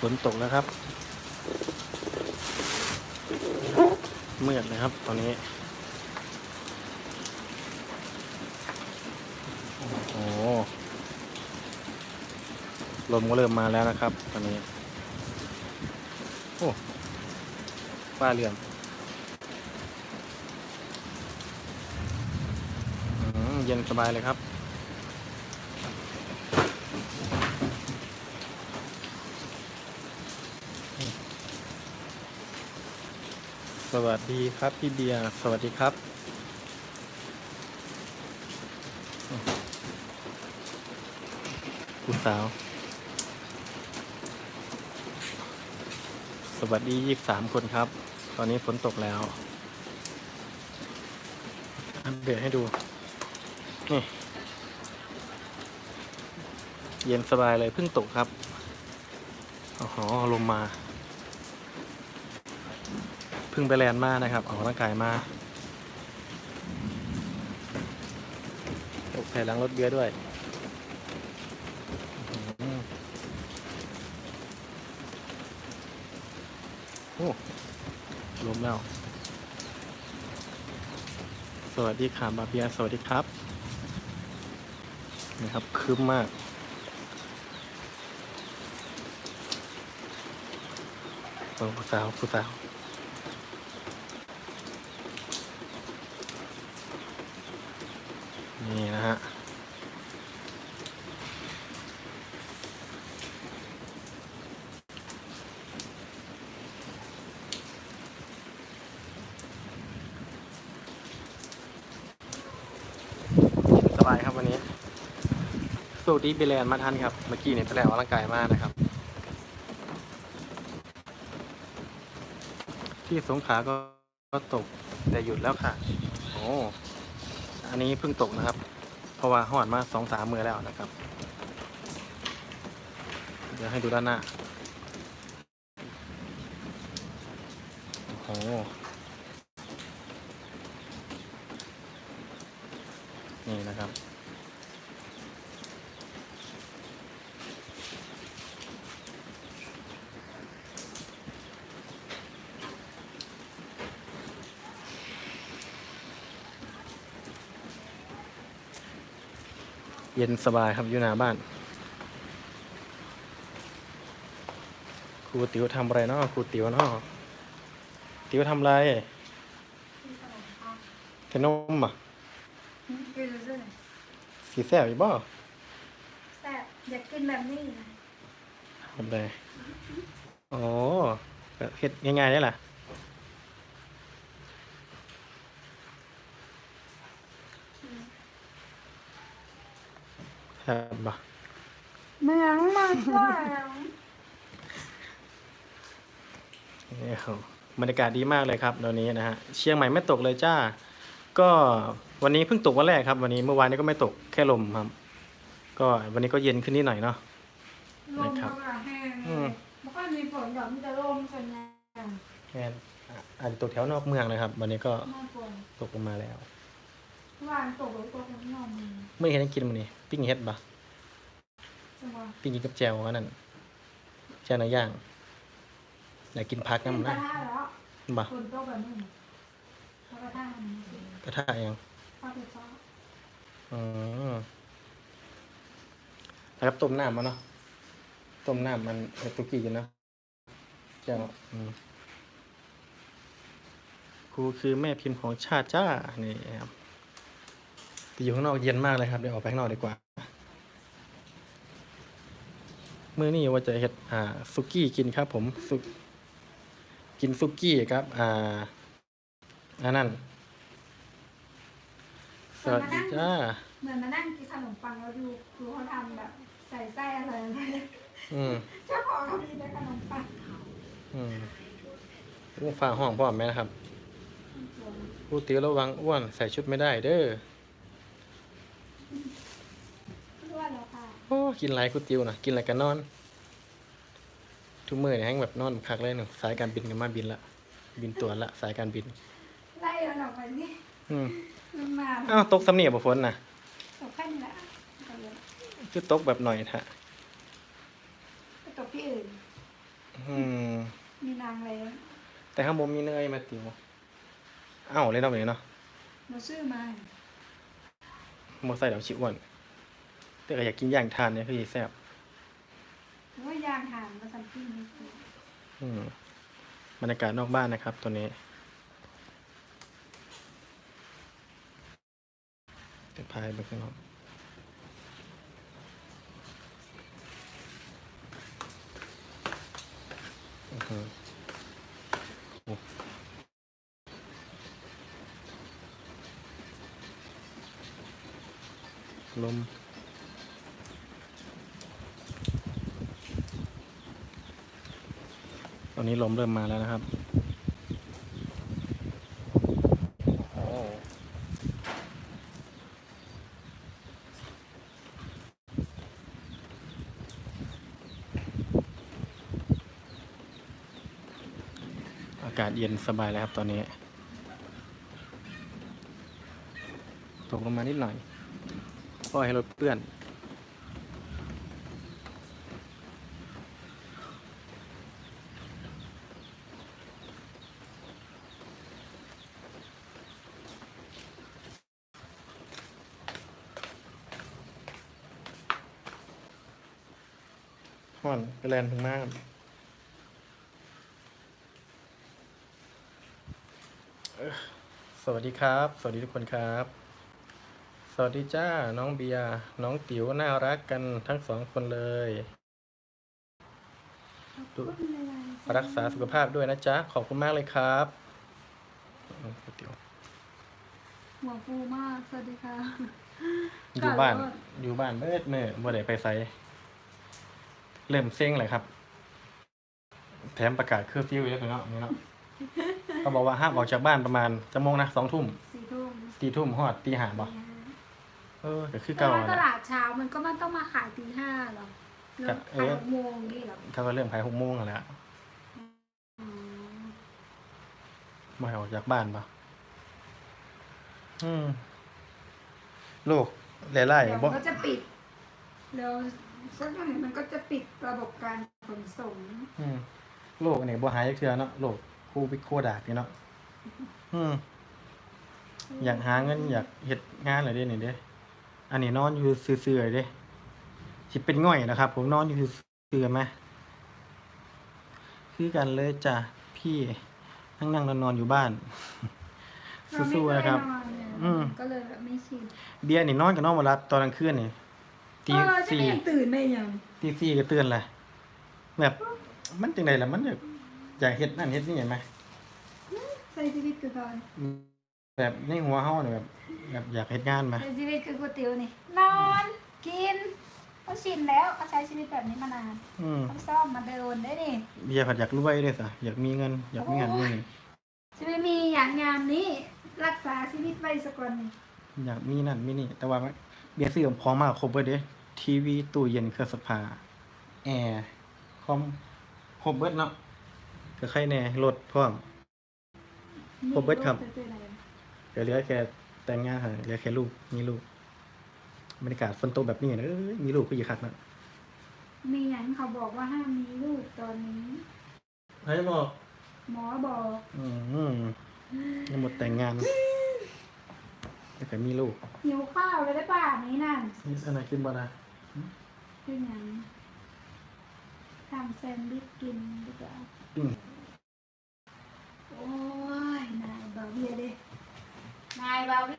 ฝนตกแล้วครับ เมืดเลยครับ ตอนนี้ โอ้โหลมก็เริ่มมาแล้วนะครับ ตอนนี้ โอ้ฟ้าเหลื่อมอืมเย็นสบายเลยครับ วัสดีครับพี่เบียร์สวัสดีครับ คุณสาว สวัสดียี่สามคนครับ ตอนนี้ฝนตกแล้วอัปเดตให้ดู นี่ เย็นสบายเลยเพิ่งตกครับ อ๋อ ลมมา พิ่งไปแลนด์มานะครับ ออกกำลังกายมาตกแผ่ล้างรถเบียร์ด้วยอื้อหือโอ้ลมแล้ว สวัสดีค่ะบาเบียร์สวัสดีครับนี่ครับคืมมากโอ้ผู้สาวผู้สาว นี่นะฮะสบายครับวันนี้ สูดีไปแลนมาทันครับ เมื่อกี้เนี่ยไปแลนด์ออกกำลังกายมากนะครับ ที่สงขลาก็ก็ตกแต่หยุดแล้วค่ะ โอ้ อันนี้เพิ่งตกนะครับ เพราะว่าหอดมาสองสามมือแล้วนะครับ เดี๋ยวให้ดูด้านหน้า โอ้โห นี่นะครับ เย็นสบายครับอยู่หน้าบ้าน ครูติ๋วทำอะไรเนาะครูติ๋วเนาะติ๋วทำอะไรขนมอะกินเลยสีแซ่บอีกบ่แซ่บอยากกินแบบนี้นะทำอะไรอ๋อก็เฮ็ดง่ายๆได้ล่ะ ครับบ่เมืองมาจ้านี่ครับบรรยากาศดีมากเลยครับตอนนี้นะฮะเชียงใหม่ไม่ตกเลยจ้า ก็วันนี้เพิ่งตกวันแรกครับวันนี้เมื่อวานนี้ก็ไม่ตกแค่ลมครับ ก็วันนี้ก็เย็นขึ้นนิดหน่อยเนาะลมก็แห้งอืมไม่ค่อยมีฝนหรอกมันจะลมส่วนใหญ่แค่อะอาจจะตกแถวนอกเมืองนะครับ วันนี้ก็มากกว่าตกลงมาแล้ววานตกไว้ตัวข้างนอกมือไม่เห็นให้กินมันนี่ ปิ้งเฮ็ดบ่จังหวะปิ้งกินกับแจวอันนั้นแจวเนื้อย่างอยากกินพักขึ้นน้ำกระนะทะแล้วบ่ฝนตกแบบนี้แล้วกระทะมันสิกระทะยังข้าวไฟฟ้าอืมแล้วครับต้มน้ำมาเนาะต้มน้ำมันเอตุกี้กินเนาะแจวอืมครูคือแม่พิมพ์ของชาติจ้านี่ครับ แต่อยู่ข้างนอกเย็นมากเลยครับเดี๋ยวออกไปข้างนอกดีกว่ามื้อนี้ว่าจะเฮ็ดอ่าซุกี้กินครับผมซุกินซุกี้ครับ อ่าอันนั้นสวัสดีจ้าเหมือนมานั่งกินขนมปังแล้วดูดูเขาทำแบบใส่ไส้อะไรอะไรอืมเจ้าของเขามีแต่ขนมปังอืมลูกฟ้าห้องพ่อแม่นะครับผู้ติวระวังอ้วนใส่ชุดไม่ได้เด้อ ด้วยแล้วค่ะ โอ้กินไรกูติวนะกินอะไรกันนอน ทุกมื้อเนี่ยแห้งแบบนอนคักเลยหนึ่งสายการบินกันมาบินละบินตัวละสายการบิน ไล่มันออกไปนี่อืมมันมาอ้าวตกสำเนียบฝนน่ะตกแค่นี้แหละไปเลยคือตกแบบหน่อยทะไปตกที่อื่น อืม มีนางแล้วแต่ข้างบนมีเนยมาติ๋วเอ้าเลยเนาะแบบนี้เนาะเราซื้อมาโมใส่เดี๋ยวชิอ้วน แต่ก็อยากกินย่างทานเนี่ยคือแซ่บหรือว่ายางหานมาทำที่นี่คืออืมบรรยากาศนอกบ้านนะครับ ตัวนี้เดี๋ยวพายไปข้างนอกอื้อหือโอ้ลม ตอนนี้ลมเริ่มมาแล้วนะครับอากาศเย็นสบายแล้วครับตอนนี้ ตกลงมานิดหน่อยปล่อยให้รถเปื้อน ห่อนไปแลนถึงมากเอ้อสวัสดีครับ สวัสดีทุกคนครับ สวัสดีจ้า น้องเบียร์น้องติ๋วน่ารักกันทั้งสองคนเลยดูรักษาสุขภาพด้วยนะจ๊ะ ขอบคุณมากเลยครับอืมก๋วยเตี๋ยวหัวฟูมาก สวัสดีค่ะอยู่บ้านค่ะอยู่บ้านเมื่อเมื่อบ่ได้ไปไส เริ่มเซ็งเลยครับ แถมประกาศเคอร์ฟิวอีกแล้วเนาะนี่เนาะเขาบอกว่าห้ามออกจากบ้านประมาณจะโมงนะสองทุ่มสี่ทุ่มตีทุ่มฮอดตีห้าบ่เออก็คือแต่เก่าว่าตแหละลาดเช้ามันก็มันต้องมาขายตีห้าหรอเริ่มเอขายอหกโมงนี่หรอถ้าว่าเริ่มขายหกโมงแล้วอืมไม่ให้ออกจากบ้านปะอืมโลกหลายเดี๋ยวๆบ่มันก็จะปิดแล้ว สักหน่อยมันก็จะปิดระบบการขนส่งอืมโลกนี่บ่หายจักเทื่อเนาะโลกคู่บิโคดากนี่เนาะอืมอยากหาเงินอยากเฮ็ดงานอะไรเด้นี่เด้อันนี้นอนอยู่ซื่อๆเด้สิเป็นง่อยนะครับ ผมนอนอยู่ซื่อๆไหมคือกันเลยจ้ะพี่นั่งนั่งนอนนอนๆอยู่บ้านเราไม่สู้เคๆยนะครับนอนเนี่ยอืม ก็เลยแบบไม่ชิน เบียร์นี่นอนกับนอนมารับตอนกลางคืนนี่ ตีเออฉันสี่ยังตื่นไม่ยังตีสี่ก็เตือนแหละแบบมันจังไดล่ะมันอยากอยากเฮ็ดนั่นเฮ็ดนี่เห็นไหมใช้ชีวิตคือก่อนแบบในหัวเฮาเนี่ยแบบแบบอยากเฮ็ดงานไหมใช้ชีวิตคือก๋วยเตี๋ยวนี่ นอนกินเขาชินแล้วเขาใช้ชีวิตแบบนี้มานานอืมเขาซ่อมมาเดินได้นี่เบียร์ผัดอยากรวยด้วยสะอยากมีเงิน อยากมีเงินนี่จะไม่มีอย่างงานนี้ รักษาชีวิตไว้สักคนนี่อยากมีนั่นมีนี่ แต่ว่า เบียร์ซื้อของมากครบเบิดเด้ทีวีตู้เย็นเครื่องซักผ้าแอร์คอมครบเบิดเนาะก็ใครแน่รถพร้อม ผมเบิดครับมีลูกเป็นอะไรก็เหลือแค่แต่งงานค่ะเหลือแค่ลูกมีลูกบรรยากาศฝนตกแบบนี้นะเอ้ยมีลูกก็อีกคักนะมีอย่างเขาบอกว่าห้ามมีลูกตอนนี้ ใครบอก หมอบอก อืมยังหมดแต่งงาน แล้วก็มีลูกหิวข้าวเลยได้ป่ะนี้นั่นนี่อันไหนกินบ่นะเป็นอย่างทำแซนด์วิชกินดีกว่าปิ้งโอ้ยนายบาเบียเด้นายบาเบี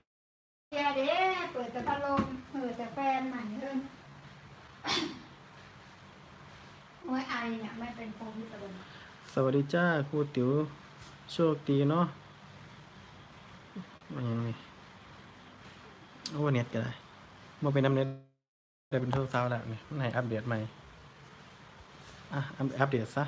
ยเด้เปิดแต่พัดลมเปิดแต่แฟนใหม่เอิ้นโอ้ยไอเนี่ยไม่เป็นโควิดเลยสวัสดีจ้าครูติ๋วโชคดีเนาะมายังไง โอ้เน็ตก็ได้มาเป็นน้ำเน็ตได้เป็นโทรศัพท์แล้วนี่มันให้อัปเดตใหม่อะอัปเดตซะ